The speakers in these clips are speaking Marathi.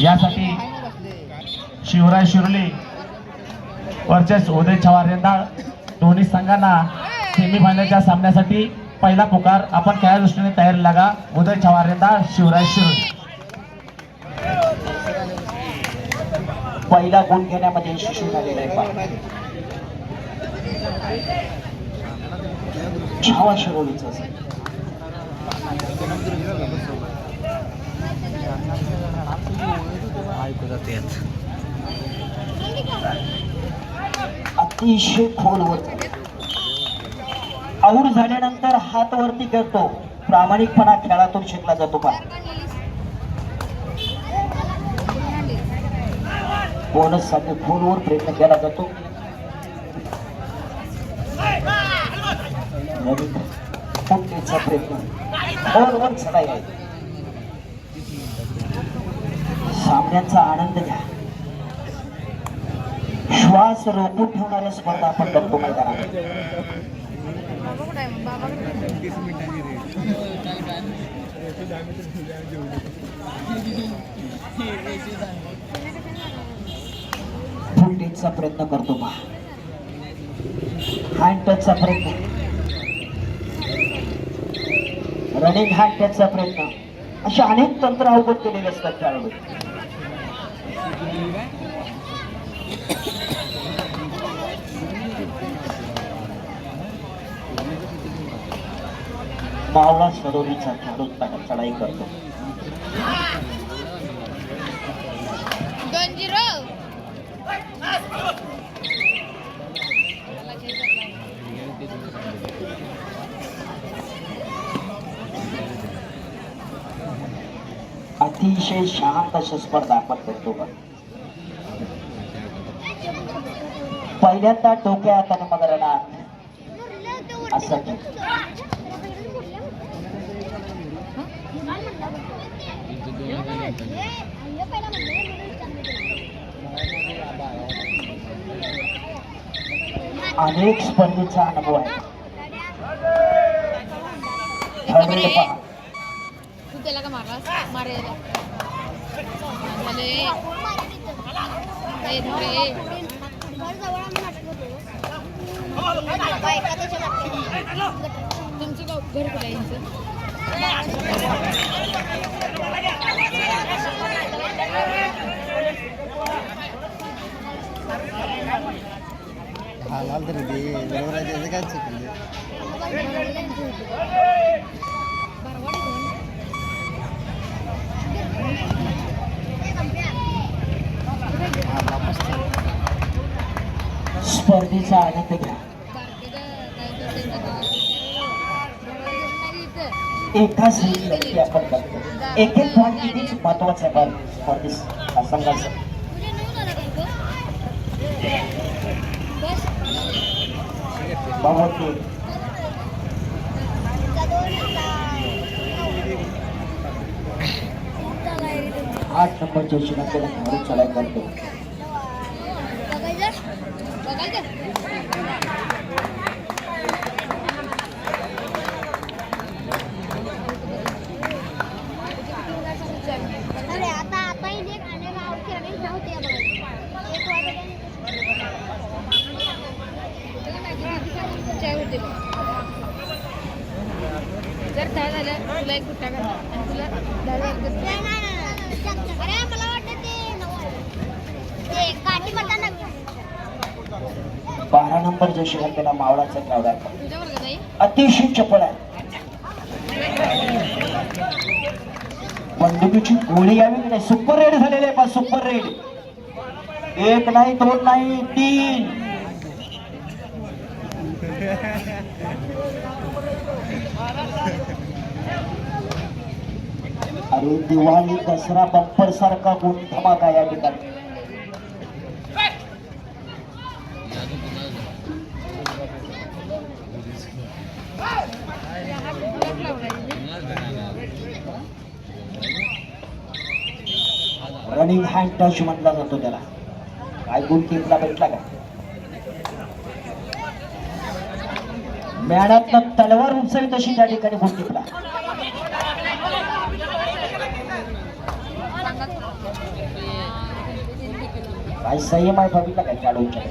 यासाठी शिवराय शिरोली वर्चेस उदय छवार रेंदाळ दोन्ही संघांना सेमीफायनलच्या सामन्यासाठी पहिला पुकार आपण त्या दृष्टीने तयारी लागा. उदय छवार रेंदाळ शिवराय शिरोली पहिला गुण घेण्यामध्ये यशस्वी झालेला आहे छावा शिरोलीचं. असं. अतिशय खोलवर आऊट झाल्यानंतर हात वरती करतो. प्रामाणिकपणा खेळातून शिकला जातो का बोनससाठी फोनवर प्रयत्न केला जातो. प्रयत्न. फोनवर चढाई आहे. सामन्यांचा आनंद घ्या. श्वास रोखून ठेवणाऱ्या स्पर्धा आपण बघतो मैदानात. फुलटेकचा प्रयत्न करतो पहा हँड टचचा प्रयत्न. रनिंग हँड टचचा प्रयत्न. असे अनेक तंत्र अवगत केलेले असतात खेळाडू मावळा सरोरीचा चढ- चढाई करतो. अतिशय शांत अशा स्पर्धा आपण करतो का पहिल्यांदा डोक्या हाताने मग रणात असं अनेक स्पर्धेचा अनुभव आहे. तू त्याला का मारायला धरे. तुमचं घर कुठे आहे यांचं? हालाल तर ते बरोबर आहे त्याचं काय चुकलं हा वापस चल. स्पर्धेचा आनंद घ्या बारकेचं काय करते ना गं? नाही इथं. एकाच आपण करतो एक एक पॉईंट कितीच महत्त्वाचा आहे फॉर दिस संघाचं आठ नंबरच्या शिनाकडे खेळाडू चढाई करतो बघायचं? बघायचं? अरे आता आता इथे खाण्याला आउट खेळायला नव्हते एक चाय होते बघ. जर दहा झालं तुला एक गुट्टा करणार आणि तुला दहा झालं अरे मला वाटतं ते काठी बारा मावळाचा खेळाडू आहे तुझ्या वर्गात आहे अतिशय चपळ आहे. बंदुकीची गोळी यावी की नाही. सुपर रेड झालेले आहे पा सुपर रेड. एक नाही दोन नाही तीन. अरे दिवाळी दसरा बंपर सारखा गुण धमाका या ठिकाणी. रनिंग हँड टच म्हटला जातो त्याला. काय गुण टीमला भेटला का? मॅडात तलवार उचल तशी त्या ठिकाणी गुण टीमला काय संयम आहे बघितला काय खेळाडूंच्या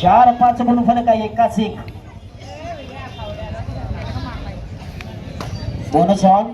चार पाच म्हणून फरक आहे एकाच एक. बोनस ऑन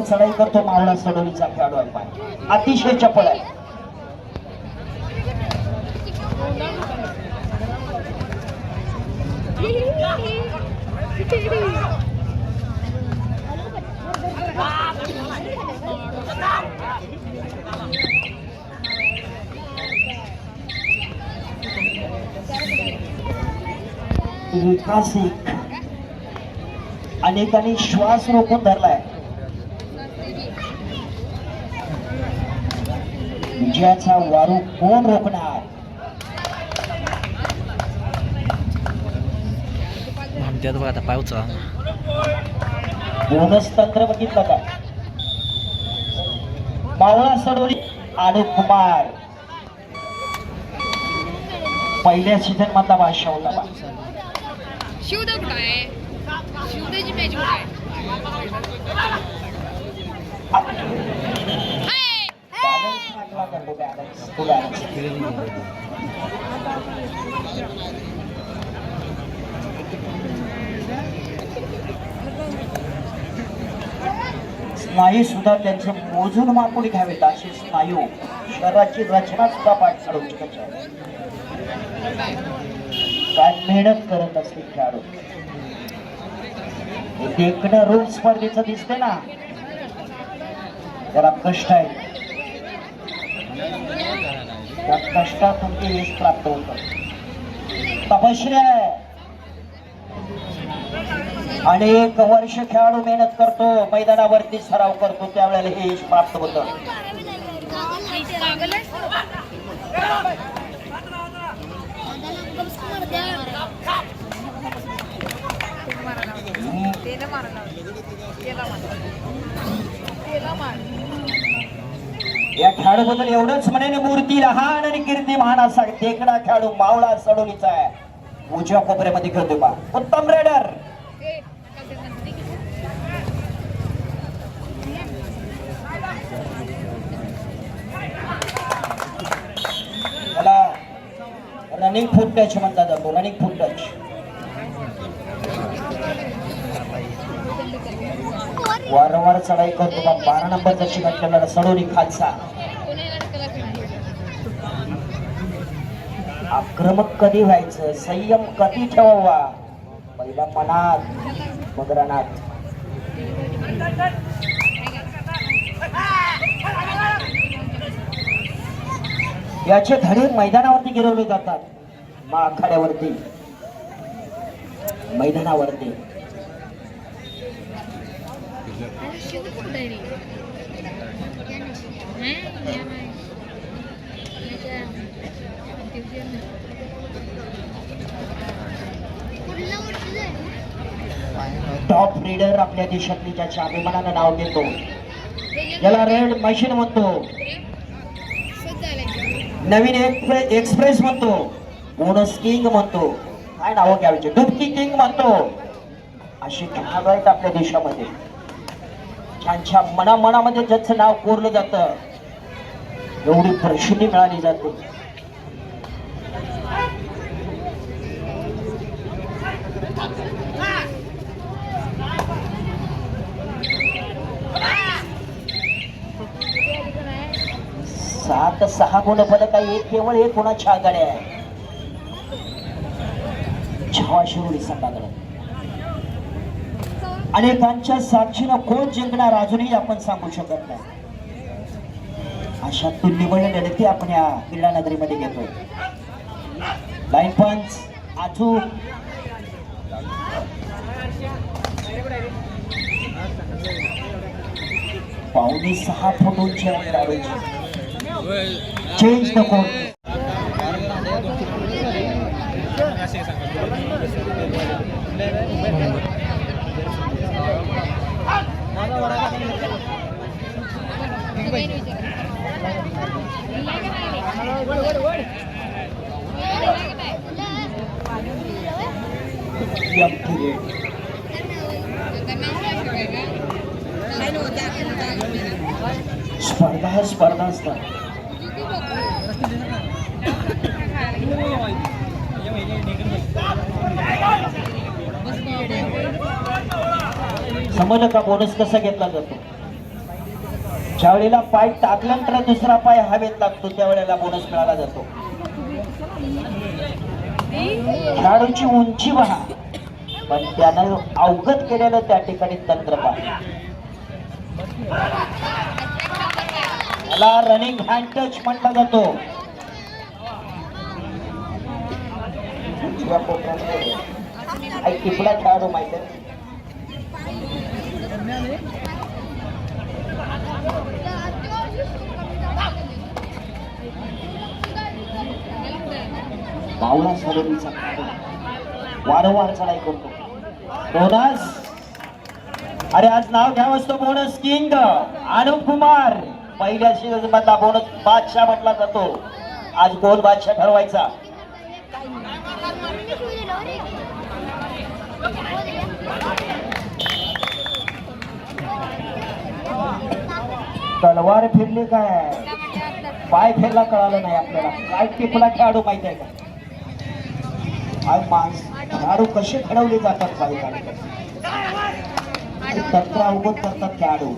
वारंवार चढाई करतो मावळा सडोलीचा खेळाडू आहे पाय अतिशय चपळ आहे. विकास अनेकांनी श्वास रोखून धरलाय. विजयाचा वारू कोण रोखणार? त्यात बघा आता पावचा. बोनस तंत्र बघितलं का मावळा सडोली आणि कुमार. पहिल्या सीझन मधला बादशाह होता बा. शिवदेव कुठं आहे? शिवदेवची मॅच कुठं आहे हाय! Balance लागला करतो balance. तो balance. स्नायू सुद्धा त्यांचे मोजून मापून घ्यावेत असे स्नायू शरीराची रचना सुद्धा पाठ काढूची काय मेहनत करत असते खेळाडू? देखणं रोज स्पर्धेचं दिसते ना. त्याला कष्ट आहे. त्या कष्टातून ते यश प्राप्त होत तपश्री आहे अनेक वर्ष खेळाडू मेहनत करतो मैदानावरती सराव करतो त्यावेळेला हे यश प्राप्त होतं. पागल मार. या खेळाडूबद्दल एवढंच म्हणेन मूर्ती लहान आणि कीर्ती महान असा टेकडा खेळाडू मावळा सडोलीचा आहे. उजव्या कोपऱ्यामध्ये खेळतो बा उत्तम रेडर त्याला रनिंग फुट टच म्हणतात रनिंग फुट टच वारंवार चढाई करतो. का बारा नंबर दक्षिण घातलेला सडोली खालसा आक्रमक कधी व्हायचं? संयम कधी ठेवावा? पहिला मनात मगरानात याचे धडे मैदानावरती गिरवले जातात. मा आखाड्यावरती मैदानावरती आणि शिवदेव कुठं आहे रे? नाही, या नाही. याच्या- confusion आहे. टॉप रीडर आपल्या देशातली ज्याच्या अभिमानानं नाव घेतो. जे- याला रेड मशीन म्हणतो. नवीन एक्सप्रेस एक्सप्रेस म्हणतो. बोनस किंग म्हणतो. काय नावं घ्यायचे? डुबकी किंग म्हणतो. अशी खेळाडू आहेत आपल्या देशामध्ये. ज्यांच्या मनामनामध्ये ज्याचं नाव कोरलं जातं एवढी प्रसिद्धी मिळाली जाते. सात सहा गुण फलक आहे एक केवळ एक कोणाच्या आघाड्या आहे. छावा शिरोडी संघाकडे अनेकांच्या साक्षीनं कोण जिंकणार अजूनही आपण सांगू शकत नाही. अशा निवडलेल्या नक्की आपण या क्रीडा नगरीमध्ये घेतो लाईन पंच आजू. पावणे सहा फूट उंची चेंज द स्पर्धा स्पर्धा असतात समजलं का? बोनस कसा घेतला ज्या वेळेला पाय टाकल्यानंतर दुसरा पाय हवेत लागतो त्यावेळेला बोनस मिळाला जातो. खेळाडूची उंची पहा पण त्यानं अवगत केलेलं त्या ठिकाणी तंत्र पहा याला रनिंग हँड टच म्हटला जातो. उजव्या एक खेळाडू माहिती आहे? बावळा सरोलीचा वारंवार चढाई करतो. बोनस अरे आज नाव घ्यावं असतो बोनस किंग अनुप कुमार. पहिल्या सीझन मधला बोनस बादशाह म्हटला जातो. आज गोल बादशाह ठरवायचा? तलवार फिरली काय? पाय फिरला कळालं नाही आपल्याला. काय टिपला खेळाडू माहिती आहे का? आज माणस खेळाडू कसे घडवले जातात काळी तंत्र अवगत करतात खेळाडू.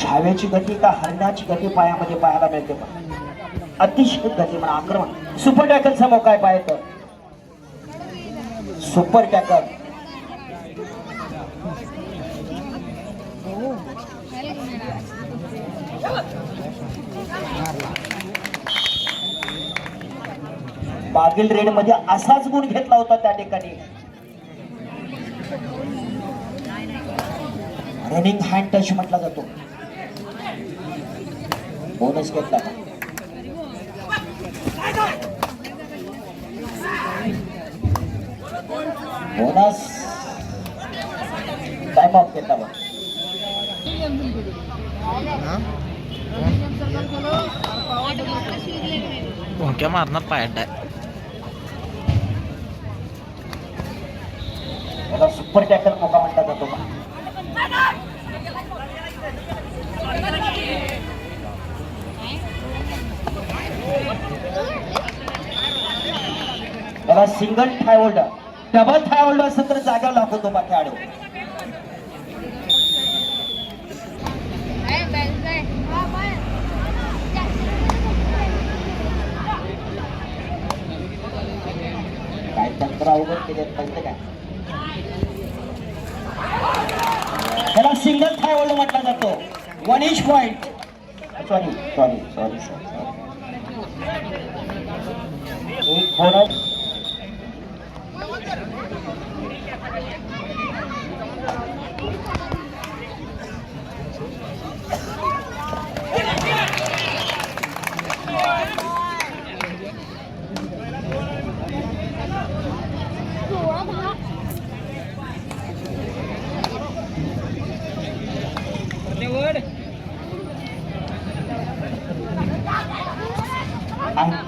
छाव्याची गती का हरण्याची गती पायामध्ये पाहायला मिळते पण अतिशय गती म्हणा आक्रमण. सुपर टॅकल समोर काय पाहत? सुपर टॅकल मागील रेडमध्ये असाच गुण घेतला होता त्या ठिकाणी. रनिंग हँड टच म्हटला जातो. बोनस घेतला. बोनस. टाइम ऑफ घेतला बा भोंक्या मारणार पायात याला सुपर टॅकल मोका म्हटला जातो का त्याला single thigh holder double thigh holder असेल तर जागा लागतो बा खेळाडू. काय तंत्र अवगत केले कळतं काय त्याला सिंगल थाय होल्ड म्हटला जातो. One inch point sorry sorry sorry sorry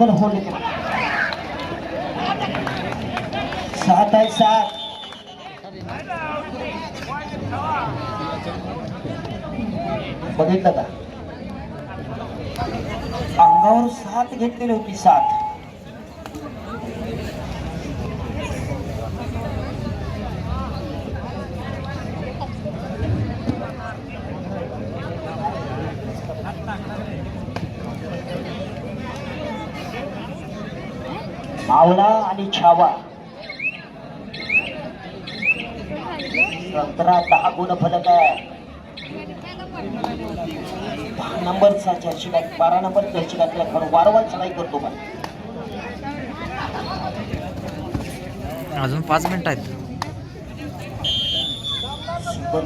एक हो लेकर सात आहे सात. बघितलं का? अंगावर सात घेतलेली होती सात. मावळा आणि छावा. सतरा दहा गुण फलक आहे. दहा नंबरचा चर्चिकात बारा नंबर चर्चिकातला खरं वारंवार चढाई करतो का अजून पाच मिनिट आहेत. सुपर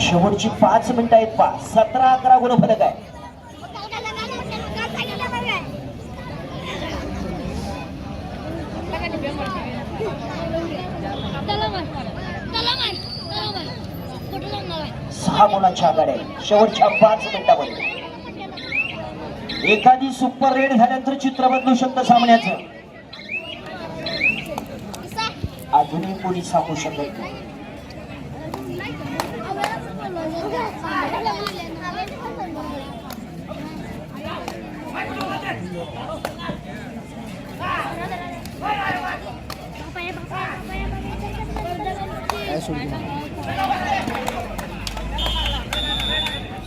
शेवटची पाच मिनिटं आहेत पा सतरा अकरा गुण फरक आहे. आहे सहा गुणांच्या आघाड्या आहेत. शेवटच्या पाच मिनिटामध्ये. एखादी सुपर रेड झाल्यानंतर चित्र बदलू शकतं सामन्याचं. अजूनही कोणी सांगू शकत नाही.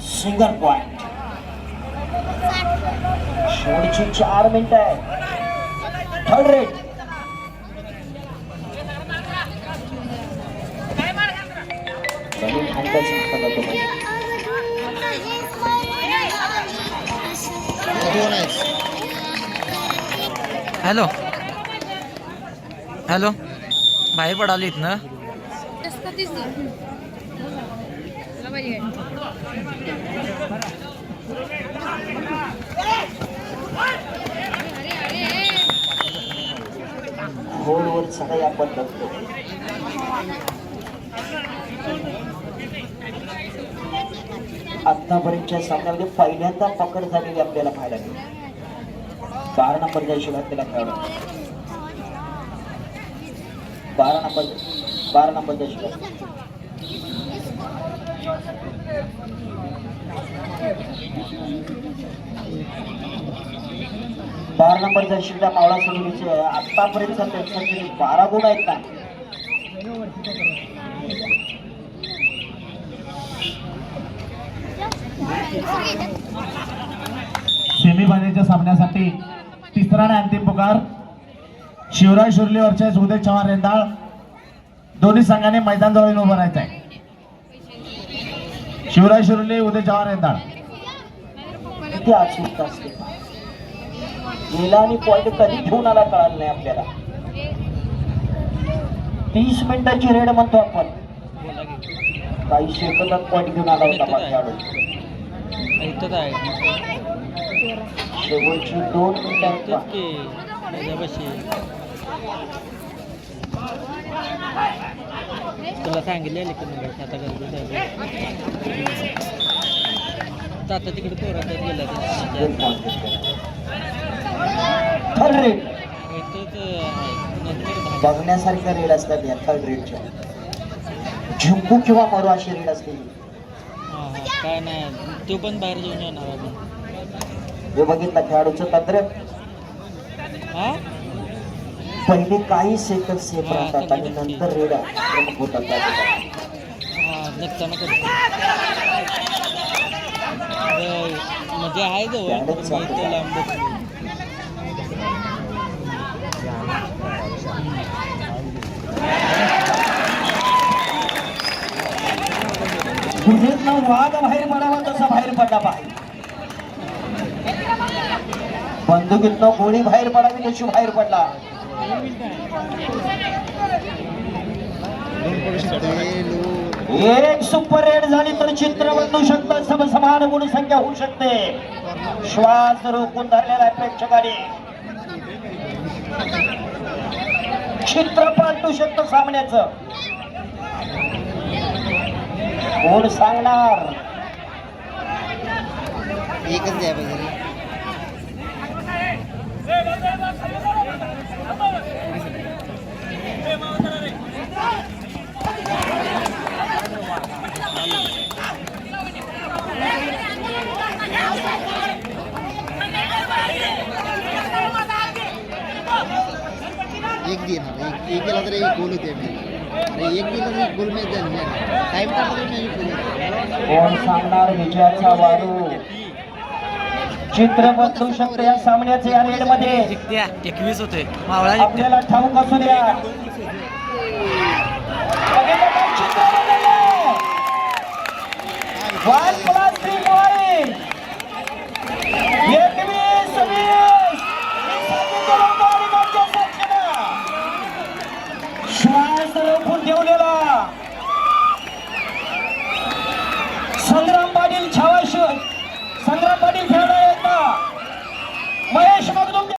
सिंगल पॉइंट शेवटची चार मिनिटं आहे थर्ड तुम्हाला? दोन आहेत हॅलो हॅलो बाहेर पडाली इथनं कधीच नाही सगळे आपण बघतो आतापर्यंतच्या सामन्यामध्ये पहिल्यांदा पकड झालेली आपल्याला पाहायला मिळते. बारा नंबर जायशी आपल्याला खेळाडू. बारा नंबर बारा नंबर बारा नंबर जायशीला मावळा सोडवणीचे आतापर्यंत त्यांच्याकडे बारा गुण आहेत ना. सेमीफायनलच्या सामन्यासाठी तिसरा आणि अंतिम पुकार. शिवराय शिर्ली सुदेश चव्हाण रेंदाळ. दोन्ही संघाने मैदान जवळ उभं राहायचं आहे शिवराय शिर्ली उदय चव्हाण रेंदाळ. किती अचूक असते. आणि पॉइंट कधी घेऊन आला कळालं नाही आपल्याला. तीस मिनिटाची रेड म्हणतो आपण. काही सेकंदात पॉइंट घेऊन आला होता खेळाडू शेवटची दोन मिनिटं आहेत बा. की त्याच्यापाशी तुला मग आता गर्दी झाली आता तिकडे पोरात गेला बघण्यासारख्या रेड असतात या थर्ड रेडच्या झिंकू किंवा मरू अशी रेड असते काय नाही. तो पण बाहेर जाऊन येणार हे बघितलं खेळाडूचं तंत्र? हां? पहिले काही सेकंद सेफ राहतात आणि नंतर रेड. प्रमुख होतात त्या म्हणजे आहे जवळ. गुहेतनं वाघ बाहेर पडावा तसा बाहेर पडला पाहिजे. बंदुकीतनं गोळी बाहेर पडावी तशी बाहेर पडला. एक सुपर रेड झाली तर चित्र बदलू शकतं. समसमान गुणसंख्या होऊ शकते. श्वास रोखून धरलेला आहे प्रेक्षकाने. चित्र पालटू शकतो सामन्याचं. कोण सांगणार? एकच द्या पाहिजे एक देणार एक एक गेला तर एक गोल होते अरे एक गेला तर एक गोल मॅच झाली टाइम टाकला पुढे. कोण सांगणार विजयाचा वारू? चित्र बदलू शकतं या सामन्याचे या रेडमध्ये. जिंकत्या एकवीस होते. आपल्याला ठाऊक असू द्या. बघितलं